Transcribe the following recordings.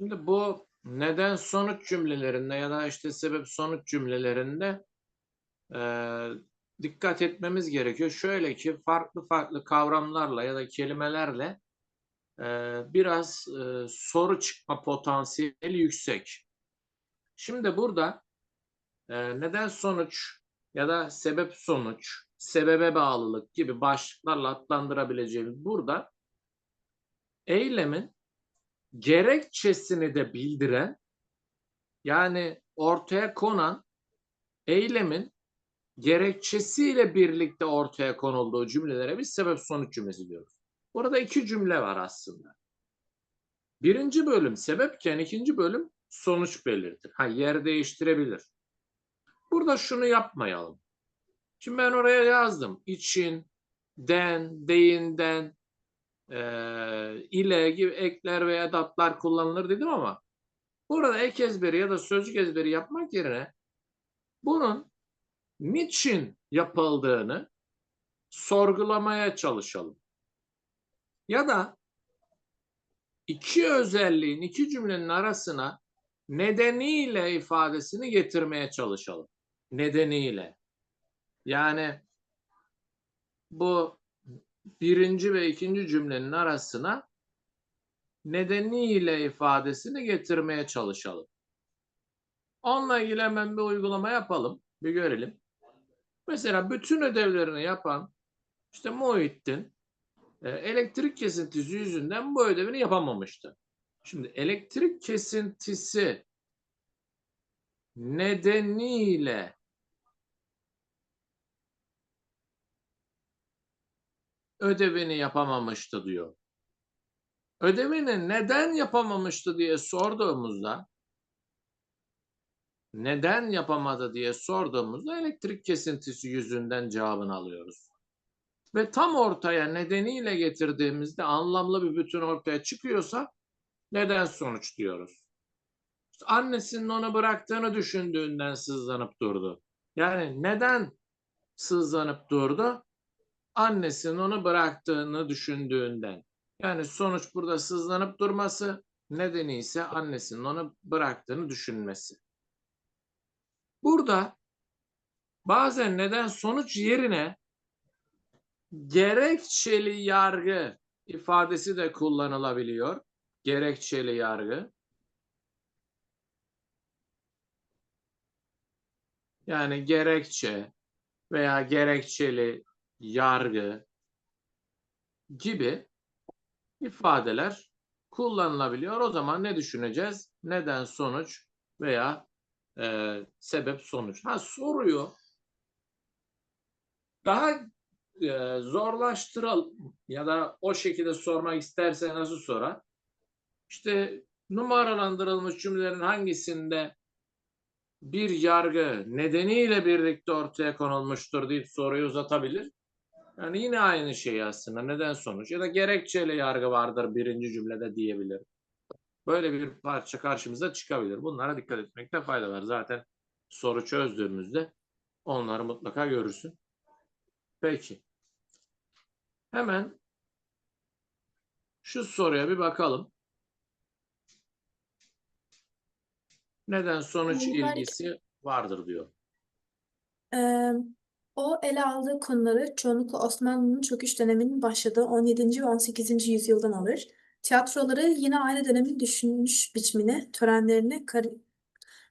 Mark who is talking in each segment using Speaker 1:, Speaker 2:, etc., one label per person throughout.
Speaker 1: Şimdi bu neden sonuç cümlelerinde ya da işte sebep sonuç cümlelerinde eee, dikkat etmemiz gerekiyor. Şöyle ki farklı farklı kavramlarla ya da kelimelerle eee, biraz eee, soru çıkma potansiyeli yüksek. Şimdi burada eee, neden sonuç ya da sebep sonuç, sebebe bağlılık gibi başlıklarla adlandırabileceğimiz burada eylemin gerekçesini de bildiren yani ortaya konan eylemin gerekçesiyle birlikte ortaya konulduğu cümlelere biz sebep sonuç cümlesi diyoruz. Burada iki cümle var aslında. Birinci bölüm sebepken ikinci bölüm sonuç belirtir. Ha yer değiştirebilir. Burada şunu yapmayalım. Şimdi ben oraya yazdım. İçin, den, deyinden, eee, ile gibi ekler ve edatlar kullanılır dedim ama burada ek ezberi ya da sözcük ezberi yapmak yerine bunun niçin yapıldığını sorgulamaya çalışalım. Ya da iki özelliğin, iki cümlenin arasına nedeniyle ifadesini getirmeye çalışalım. Nedeniyle. Yani bu birinci ve ikinci cümlenin arasına nedeniyle ifadesini getirmeye çalışalım. Onunla ilgili hemen bir uygulama yapalım. Bir görelim. Mesela bütün ödevlerini yapan işte Muhittin e, elektrik kesintisi yüzünden bu ödevini yapamamıştı. Şimdi elektrik kesintisi nedeniyle ödevini yapamamıştı diyor. Ödevini neden yapamamıştı diye sorduğumuzda neden yapamadı diye sorduğumuzda elektrik kesintisi yüzünden cevabını alıyoruz. Ve tam ortaya nedeniyle getirdiğimizde anlamlı bir bütün ortaya çıkıyorsa neden sonuç diyoruz. Annesinin onu bıraktığını düşündüğünden sızlanıp durdu. Yani neden sızlanıp durdu? Annesinin onu bıraktığını düşündüğünden. Yani sonuç burada sızlanıp durması, nedeni ise annesinin onu bıraktığını düşünmesi. Burada bazen neden sonuç yerine gerekçeli yargı ifadesi de kullanılabiliyor. Gerekçeli yargı. Yani gerekçe veya gerekçeli yargı gibi ifadeler kullanılabiliyor. O zaman ne düşüneceğiz? Neden sonuç veya e, sebep sonuç. Ha soruyu daha e, zorlaştıralım ya da o şekilde sormak isterse nasıl sorar? İşte numaralandırılmış cümlelerin hangisinde bir yargı nedeniyle birlikte ortaya konulmuştur deyip soruyu uzatabilir. Yani yine aynı şey aslında neden sonuç ya da gerekçeli yargı vardır birinci cümlede diyebilir. Böyle bir parça karşımıza çıkabilir. Bunlara dikkat etmekte fayda var. Zaten soru çözdüğümüzde onları mutlaka görürsün. Peki. Hemen şu soruya bir bakalım. Neden sonuç ilgisi vardır diyor.
Speaker 2: Eee, o ele aldığı konuları çoğunlukla Osmanlı'nın çöküş döneminin başladığı 17. ve 18. yüzyıldan alır. Tiyatroları yine aynı dönemin düşünüş biçimini, törenlerini kari-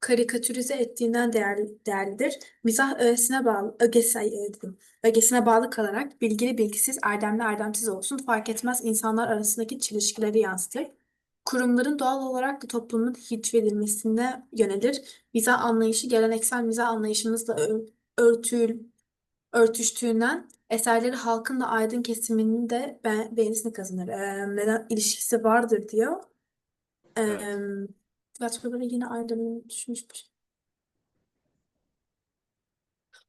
Speaker 2: karikatürize ettiğinden değerli, değerlidir. Mizah öğesine bağlı, ögesi, dedim. ögesine bağlı kalarak bilgili bilgisiz, erdemli erdemsiz olsun fark etmez insanlar arasındaki çelişkileri yansıtır. Kurumların doğal olarak da toplumun hicvedilmesine yönelir. Mizah anlayışı geleneksel mizah anlayışımızla örtül, örtüştüğünden eserleri halkın da aydın kesiminin de be- beğenisini kazanır. Ee, neden ilişkisi vardır diyor. Ee,
Speaker 1: Evet.
Speaker 2: tiyatroları yine dönemde düşünmüş.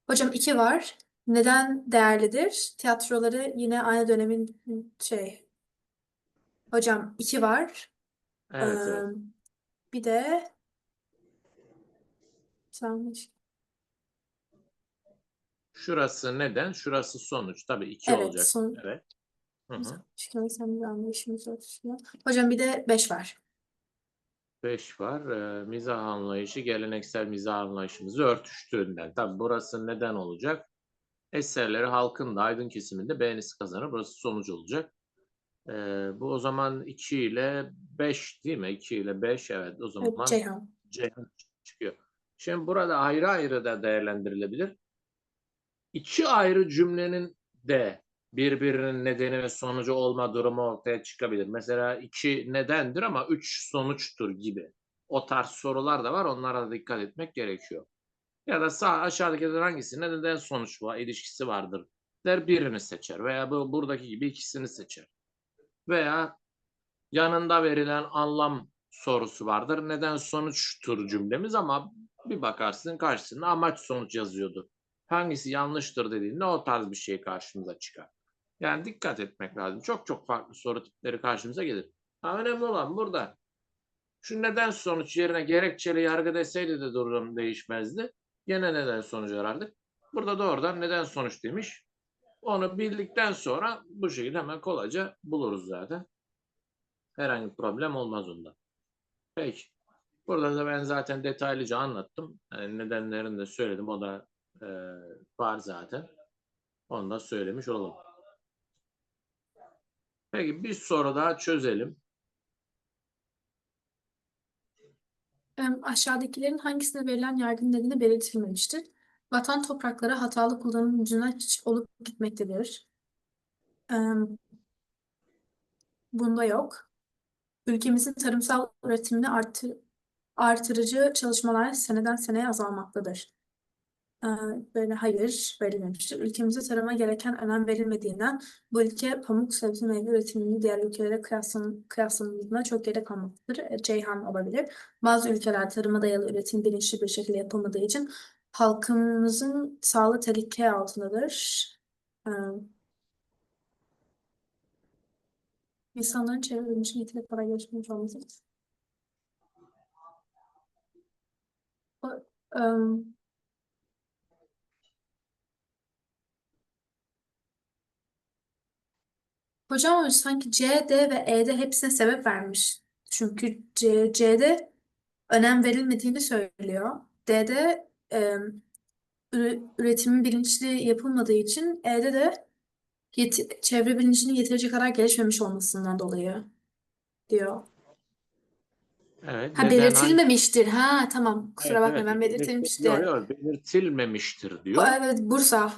Speaker 2: Hocam iki var. Neden değerlidir? Tiyatroları yine aynı dönemin şey. Hocam iki var.
Speaker 1: Evet, evet.
Speaker 2: Ee, bir de yanlış.
Speaker 1: Şurası neden? Şurası sonuç. Tabii iki
Speaker 2: Evet,
Speaker 1: olacak.
Speaker 2: son-
Speaker 1: Evet. Hı hı.
Speaker 2: Çıkarsam bir anlayışımız olsun. Hocam bir de 5 var.
Speaker 1: 5 var. Ee, mizah anlayışı geleneksel mizah anlayışımızı örtüştüğünden. Tabi burası neden olacak? Eserleri halkın da aydın kesiminde beğenisi kazanır. Burası sonuç olacak. Ee, bu o zaman 2 ile 5 değil mi? 2 ile 5 evet o
Speaker 2: Evet,
Speaker 1: zaman
Speaker 2: Ceyhan.
Speaker 1: Ceyhan çıkıyor. Şimdi burada ayrı ayrı da değerlendirilebilir. İki ayrı cümlenin de birbirinin nedeni ve sonucu olma durumu ortaya çıkabilir. Mesela iki nedendir ama üç sonuçtur gibi. O tarz sorular da var. Onlara da dikkat etmek gerekiyor. Ya da sağ aşağıdakilerden hangisinde neden sonuç var, ilişkisi vardır der birini seçer veya bu buradaki gibi ikisini seçer. Veya yanında verilen anlam sorusu vardır. Neden sonuçtur cümlemiz ama bir bakarsın karşısında amaç sonuç yazıyordu. Hangisi yanlıştır dediğinde o tarz bir şey karşımıza çıkar. Yani dikkat etmek lazım. Çok çok farklı soru tipleri karşımıza gelir. Ha, önemli olan burada şu neden sonuç yerine gerekçeli yargı deseydi de durum değişmezdi. Yine neden sonucu arardık. Burada doğrudan neden sonuç demiş. Onu bildikten sonra bu şekilde hemen kolayca buluruz zaten. Herhangi bir problem olmaz onda. Peki. Burada da ben zaten detaylıca anlattım. Yani nedenlerini de söyledim. O da e, var zaten. Onu da söylemiş olalım. Peki bir soru daha çözelim.
Speaker 2: Aşağıdakilerin hangisine verilen yargının nedeni belirtilmemiştir? Vatan toprakları hatalı kullanım yüzünden olup gitmektedir. Bunda yok. Ülkemizin tarımsal üretimini artı, artırıcı çalışmalar seneden seneye azalmaktadır. Ee, Böyle hayır verilmemiştir. Ülkemizde tarıma gereken önem verilmediğinden bu ülke pamuk sebze meyve üretimini diğer ülkelere kıyaslan, kıyaslandığında çok geri kalmaktadır. E, Ceyhan olabilir. Bazı ülkeler tarıma dayalı üretim bilinçli bir şekilde yapılmadığı için halkımızın sağlığı tehlike altındadır. Ee, İnsanların çevre bilinci yeterli para gelişmemiş olması. O- Hocam ama sanki C, D ve E'de hepsine sebep vermiş. Çünkü C, C'de önem verilmediğini söylüyor. D'de üre- üretimin bilinçli yapılmadığı için E'de de yeti- çevre bilincinin yeterince kadar gelişmemiş olmasından dolayı diyor.
Speaker 1: Evet.
Speaker 2: Ha
Speaker 1: neden
Speaker 2: belirtilmemiştir. Ha tamam. Kusura
Speaker 1: Evet,
Speaker 2: bakma
Speaker 1: evet,
Speaker 2: ben belirtilmişti.
Speaker 1: Yok, yok, belirtilmemiştir diyor.
Speaker 2: Evet Bursa.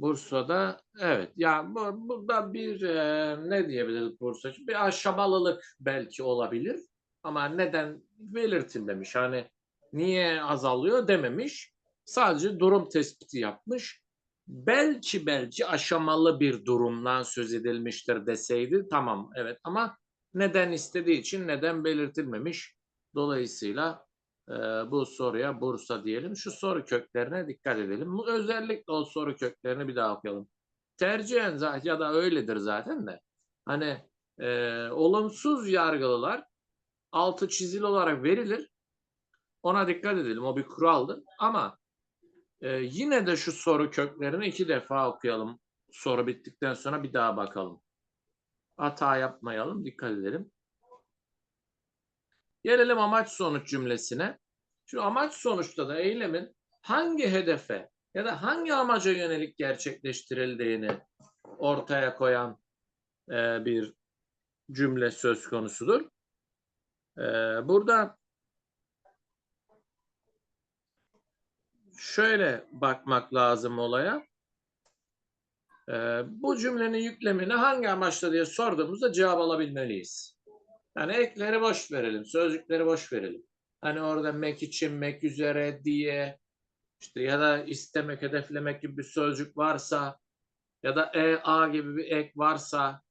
Speaker 1: Bursa'da evet. Ya bu, burada bir e, ne diyebiliriz Bursa için? Bir aşamalılık belki olabilir ama neden belirtilmemiş? Hani niye azalıyor dememiş. Sadece durum tespiti yapmış. Belki belki aşamalı bir durumdan söz edilmiştir deseydi tamam evet ama neden istediği için neden belirtilmemiş? Dolayısıyla ee, bu soruya Bursa diyelim. Şu soru köklerine dikkat edelim. Özellikle o soru köklerini bir daha okuyalım. Tercihen zaten ya da öyledir zaten de. Hani e, olumsuz yargılılar altı çizili olarak verilir. Ona dikkat edelim. O bir kuraldır. Ama e, yine de şu soru köklerini iki defa okuyalım. Soru bittikten sonra bir daha bakalım. Hata yapmayalım. Dikkat edelim. Gelelim amaç sonuç cümlesine. Şu amaç sonuçta da eylemin hangi hedefe ya da hangi amaca yönelik gerçekleştirildiğini ortaya koyan e, bir cümle söz konusudur. E, burada şöyle bakmak lazım olaya. E, bu cümlenin yüklemini hangi amaçla diye sorduğumuzda cevap alabilmeliyiz. Yani ekleri boş verelim, sözcükleri boş verelim. Hani orada mek için, mek üzere diye işte ya da istemek, hedeflemek gibi bir sözcük varsa ya da e, a gibi bir ek varsa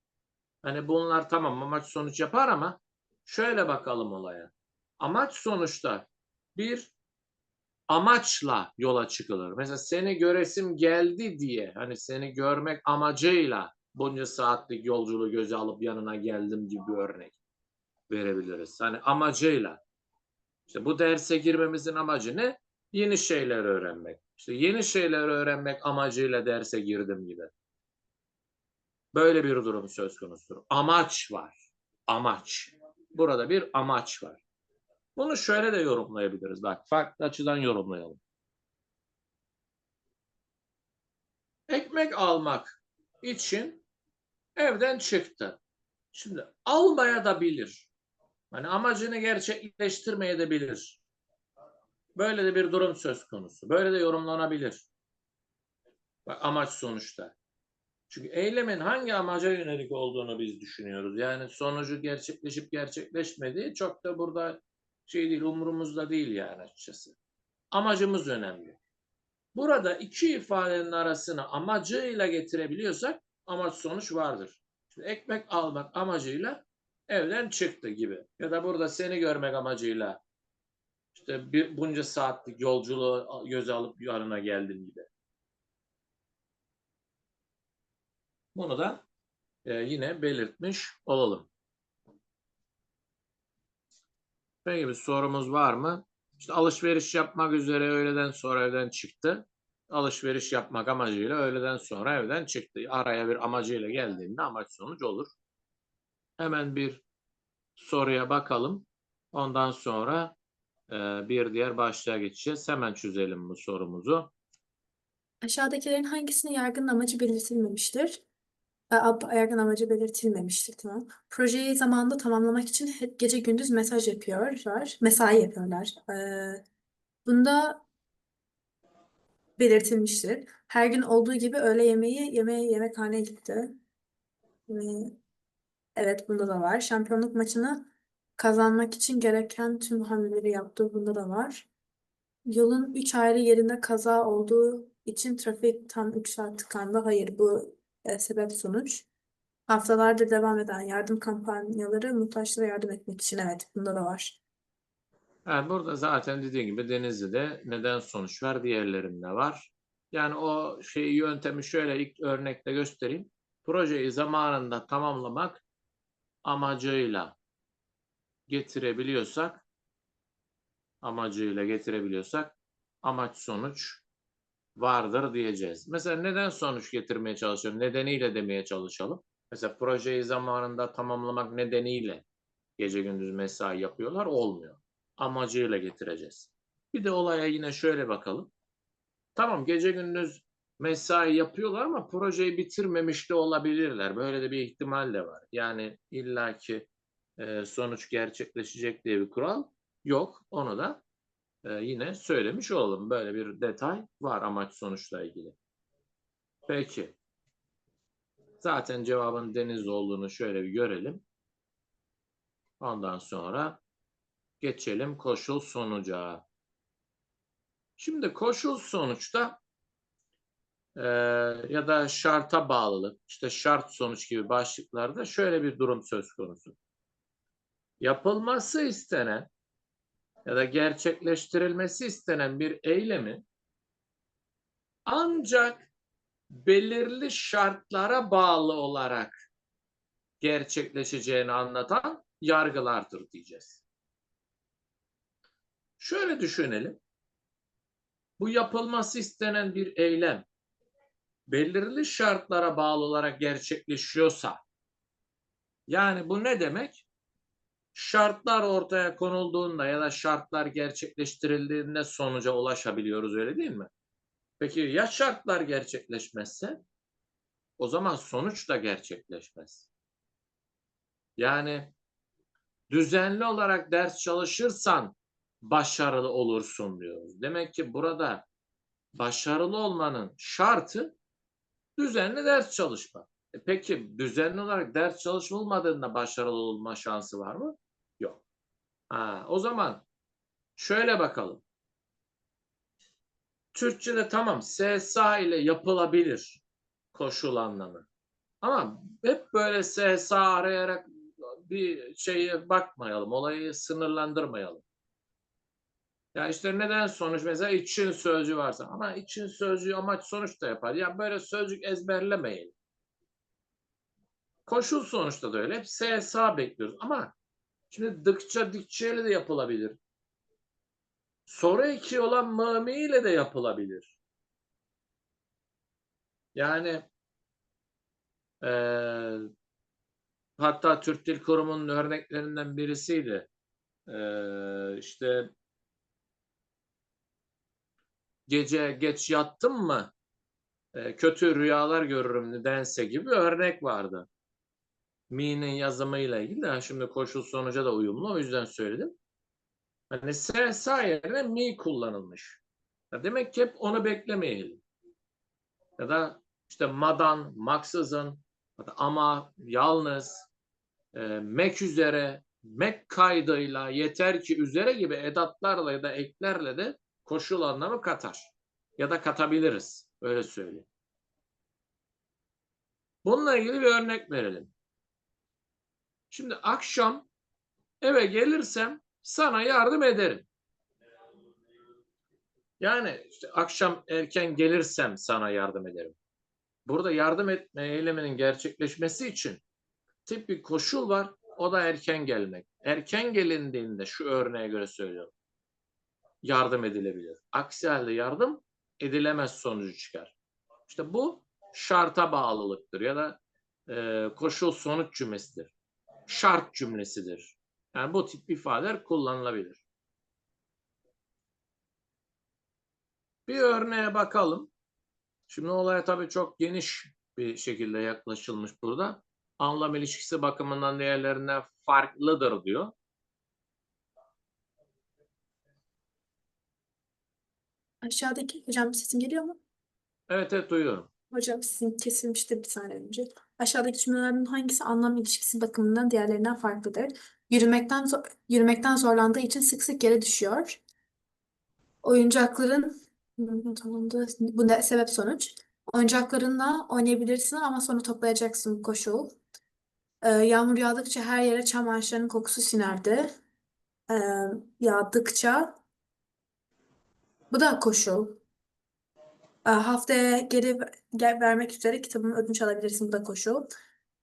Speaker 1: hani bunlar tamam amaç sonuç yapar ama şöyle bakalım olaya. Amaç sonuçta bir amaçla yola çıkılır. Mesela seni göresim geldi diye hani seni görmek amacıyla bunca saatlik yolculuğu göze alıp yanına geldim gibi bir örnek verebiliriz. Hani amacıyla. İşte bu derse girmemizin amacı ne? Yeni şeyler öğrenmek. İşte yeni şeyler öğrenmek amacıyla derse girdim gibi. Böyle bir durum söz konusudur. Amaç var. Amaç. Burada bir amaç var. Bunu şöyle de yorumlayabiliriz. Bak farklı açıdan yorumlayalım. Ekmek almak için evden çıktı. Şimdi almaya da bilir. Hani amacını gerçekleştirmeye de bilir. Böyle de bir durum söz konusu. Böyle de yorumlanabilir. Bak amaç sonuçta. Çünkü eylemin hangi amaca yönelik olduğunu biz düşünüyoruz. Yani sonucu gerçekleşip gerçekleşmediği çok da burada şey değil, umurumuzda değil yani açıkçası. Amacımız önemli. Burada iki ifadenin arasını amacıyla getirebiliyorsak amaç sonuç vardır. Şimdi ekmek almak amacıyla evden çıktı gibi. Ya da burada seni görmek amacıyla işte bir, bunca saatlik yolculuğu göze alıp yanına geldim gibi. Bunu da e, yine belirtmiş olalım. Peki bir sorumuz var mı? İşte alışveriş yapmak üzere öğleden sonra evden çıktı. Alışveriş yapmak amacıyla öğleden sonra evden çıktı. Araya bir amacıyla geldiğinde amaç sonuç olur. Hemen bir soruya bakalım. Ondan sonra e, bir diğer başlığa geçeceğiz. Hemen çözelim bu sorumuzu.
Speaker 2: Aşağıdakilerin hangisinin yargının amacı belirtilmemiştir? E, Yargın amacı belirtilmemiştir, tamam. Projeyi zamanında tamamlamak için gece gündüz mesaj yapıyorlar, mesai yapıyorlar. Ee, bunda belirtilmiştir. Her gün olduğu gibi öğle yemeği yemeğe yemekhaneye gitti. Evet, bunda da var. Şampiyonluk maçını kazanmak için gereken tüm hamleleri yaptı. Bunda da var. Yolun üç ayrı yerinde kaza olduğu için trafik tam 3 saat tıkandı. Hayır, bu e, sebep sonuç. Haftalardır devam eden yardım kampanyaları muhtaçlara yardım etmek için evet bunda da var.
Speaker 1: Yani burada zaten dediğim gibi Denizli'de neden sonuç var, diğerlerinde var. Yani o şeyi yöntemi şöyle ilk örnekte göstereyim. Projeyi zamanında tamamlamak amacıyla getirebiliyorsak amacıyla getirebiliyorsak amaç sonuç vardır diyeceğiz. Mesela neden sonuç getirmeye çalışıyorum? Nedeniyle demeye çalışalım. Mesela projeyi zamanında tamamlamak nedeniyle gece gündüz mesai yapıyorlar olmuyor. Amacıyla getireceğiz. Bir de olaya yine şöyle bakalım. Tamam gece gündüz mesai yapıyorlar ama projeyi bitirmemiş de olabilirler. Böyle de bir ihtimal de var. Yani illaki e, sonuç gerçekleşecek diye bir kural yok. Onu da e, yine söylemiş olalım. Böyle bir detay var amaç sonuçla ilgili. Peki. Zaten cevabın deniz olduğunu şöyle bir görelim. Ondan sonra geçelim koşul sonuca. Şimdi koşul sonuçta e, ya da şarta bağlılık, işte şart sonuç gibi başlıklarda şöyle bir durum söz konusu. Yapılması istenen ya da gerçekleştirilmesi istenen bir eylemi ancak belirli şartlara bağlı olarak gerçekleşeceğini anlatan yargılardır diyeceğiz. Şöyle düşünelim. Bu yapılması istenen bir eylem belirli şartlara bağlı olarak gerçekleşiyorsa yani bu ne demek? Şartlar ortaya konulduğunda ya da şartlar gerçekleştirildiğinde sonuca ulaşabiliyoruz öyle değil mi? Peki ya şartlar gerçekleşmezse? O zaman sonuç da gerçekleşmez. Yani düzenli olarak ders çalışırsan başarılı olursun diyoruz. Demek ki burada başarılı olmanın şartı düzenli ders çalışma. E peki düzenli olarak ders çalışılmadığında başarılı olma şansı var mı? Yok. Ha, o zaman şöyle bakalım. Türkçe'de tamam SSA ile yapılabilir koşul anlamı. Ama hep böyle SSA arayarak bir şeye bakmayalım. Olayı sınırlandırmayalım. Ya işte neden sonuç mesela için sözcüğü varsa ama için sözcüğü amaç sonuç da yapar. Ya böyle sözcük ezberlemeyin. Koşul sonuçta da öyle. Hep SSA bekliyoruz ama şimdi dıkça dikçeyle de yapılabilir. Soru eki olan mami ile de yapılabilir. Yani eee hatta Türk Dil Kurumu'nun örneklerinden birisiydi. Ee, işte gece geç yattım mı e, kötü rüyalar görürüm nedense gibi örnek vardı. Mi'nin yazımıyla ilgili. Ha, şimdi koşul sonuca da uyumlu. O yüzden söyledim. Hani S, sa yerine mi kullanılmış. Ya demek ki hep onu beklemeyelim. Ya da işte madan, maksızın, ama, yalnız, e, mek üzere, mek kaydıyla, yeter ki üzere gibi edatlarla ya da eklerle de koşul anlamı katar. Ya da katabiliriz. Öyle söyleyeyim. Bununla ilgili bir örnek verelim. Şimdi akşam eve gelirsem sana yardım ederim. Yani işte akşam erken gelirsem sana yardım ederim. Burada yardım etme eyleminin gerçekleşmesi için tip bir koşul var. O da erken gelmek. Erken gelindiğinde şu örneğe göre söylüyorum. Yardım edilebilir. Aksi halde yardım edilemez sonucu çıkar. İşte bu şarta bağlılıktır ya da e, koşul sonuç cümlesidir. Şart cümlesidir. Yani bu tip ifadeler kullanılabilir. Bir örneğe bakalım. Şimdi olaya tabii çok geniş bir şekilde yaklaşılmış burada. Anlam ilişkisi bakımından diğerlerinden farklıdır diyor.
Speaker 2: Aşağıdaki hocam sesim geliyor mu?
Speaker 1: Evet evet duyuyorum.
Speaker 2: Hocam sizin kesilmişti bir saniye önce. Aşağıdaki cümlelerden hangisi anlam ilişkisi bakımından diğerlerinden farklıdır? Yürümekten zor- yürümekten zorlandığı için sık sık yere düşüyor. Oyuncakların Hı, tamamdır. Bu ne sebep sonuç? Oyuncaklarınla oynayabilirsin ama sonra toplayacaksın bu koşul. Ee, yağmur yağdıkça her yere çam ağaçlarının kokusu sinerdi. Ee, yağdıkça bu da koşul. Ee, haftaya geri gel vermek üzere kitabımı ödünç alabilirsin. Bu da koşul.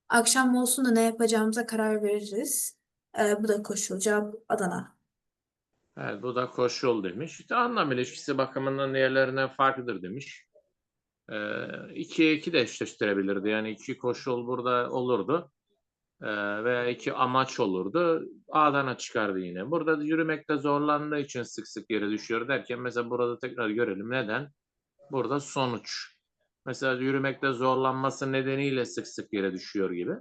Speaker 2: Akşam olsun da ne yapacağımıza karar veririz. Ee, bu da koşul. Cevap Adana.
Speaker 1: Evet, bu da koşul demiş. İşte anlam ilişkisi bakımından diğerlerinden farklıdır demiş. Ee, ikiye iki de eşleştirebilirdi. Yani iki koşul burada olurdu. Ee, veya iki amaç olurdu. A'dan çıkardı yine. Burada yürümekte zorlandığı için sık sık yere düşüyor derken mesela burada tekrar görelim. Neden? Burada sonuç. Mesela yürümekte zorlanması nedeniyle sık sık yere düşüyor gibi.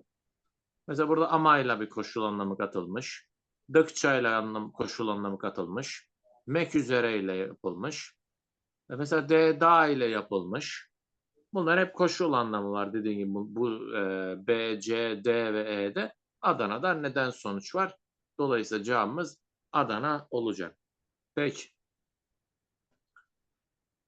Speaker 1: Mesela burada amayla bir koşul anlamı katılmış. Dıkçayla anlam, koşul anlamı katılmış. Mek üzereyle yapılmış. Ve Mesela D da ile yapılmış. Bunlar hep koşul anlamı var dediğim gibi bu, e, B, C, D ve E'de Adana'da neden sonuç var. Dolayısıyla cevabımız Adana olacak. Peki.